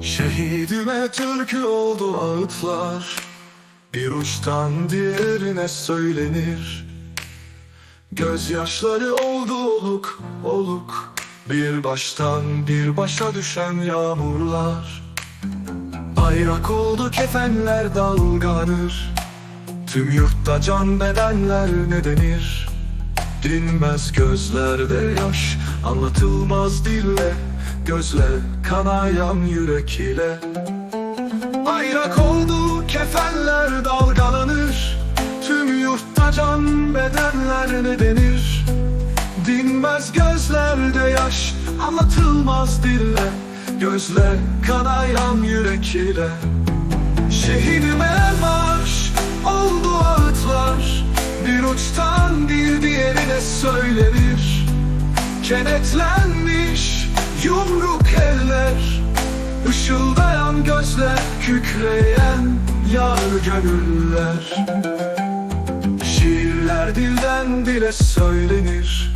Şehidime türkü oldu ağıtlar. Bir uçtan diğerine söylenir. Gözyaşları oldu oluk oluk. Bir baştan bir başa düşen yağmurlar. Bayrak oldu kefenler dalgalanır Tüm yurtta can bedenler ne denir? Dinmez gözlerde yaş Anlatılmaz dille. Gözle kanayan yürek ile. Bayrak oldu kefenler dalgalanır. Tüm yurtta can bedenler ne denir? Dinmez gözlerde yaş Anlatılmaz dille. Gözle kanayan yürek ile. Şehidime marş oldu ağıtlar. Bir uçtan bir diğerine söylenir. Kenetlenmiş yumruk eller. Işıldayan gözler kükreyen yar gönüller. Şiirler dilden dile söylenir.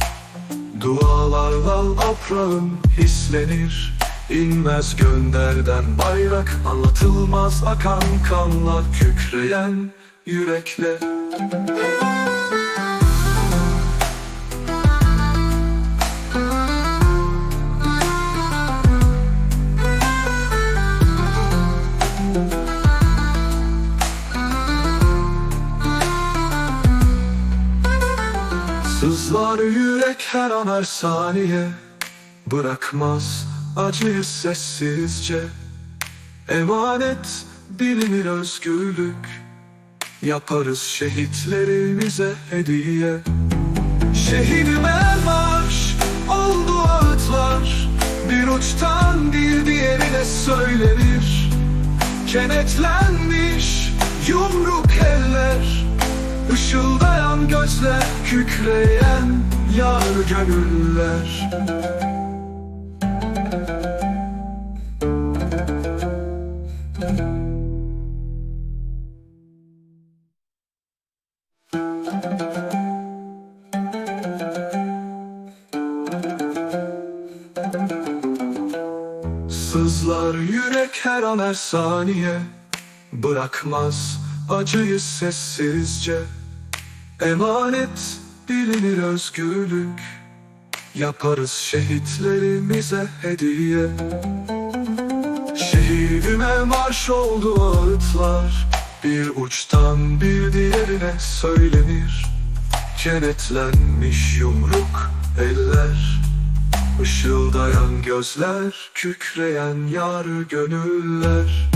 Dualarla aprağın hislenir. İnmez gönderden bayrak Anlatılmaz akan kanlar Kükreyen yürekle Sızlar yürek her an her saniye Bırakmaz acıyı sessizce. Emanet bilinir özgürlük Yaparız şehitlerimize hediye. Şehidime marş oldu ağıtlar. Bir uçtan bir diğerine söylenir. Kenetlenmiş yumruk eller. Işıldayan gözler, kükreyen yar gönüller Sızlar yürek her an her saniye. Bırakmaz acıyı sessizce. Emanet bilinir özgürlük. Yaparız şehitlerimize hediye. Şehidime marş oldu ağıtlar. Bir uçtan bir diğerine söylenir. Kenetlenmiş yumruk eller Işıldayan gözler, kükreyen yarı gönüller.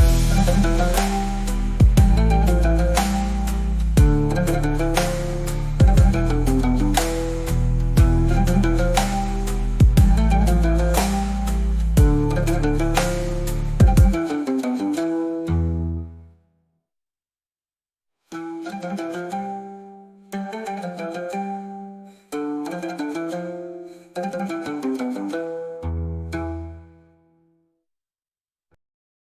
Müzik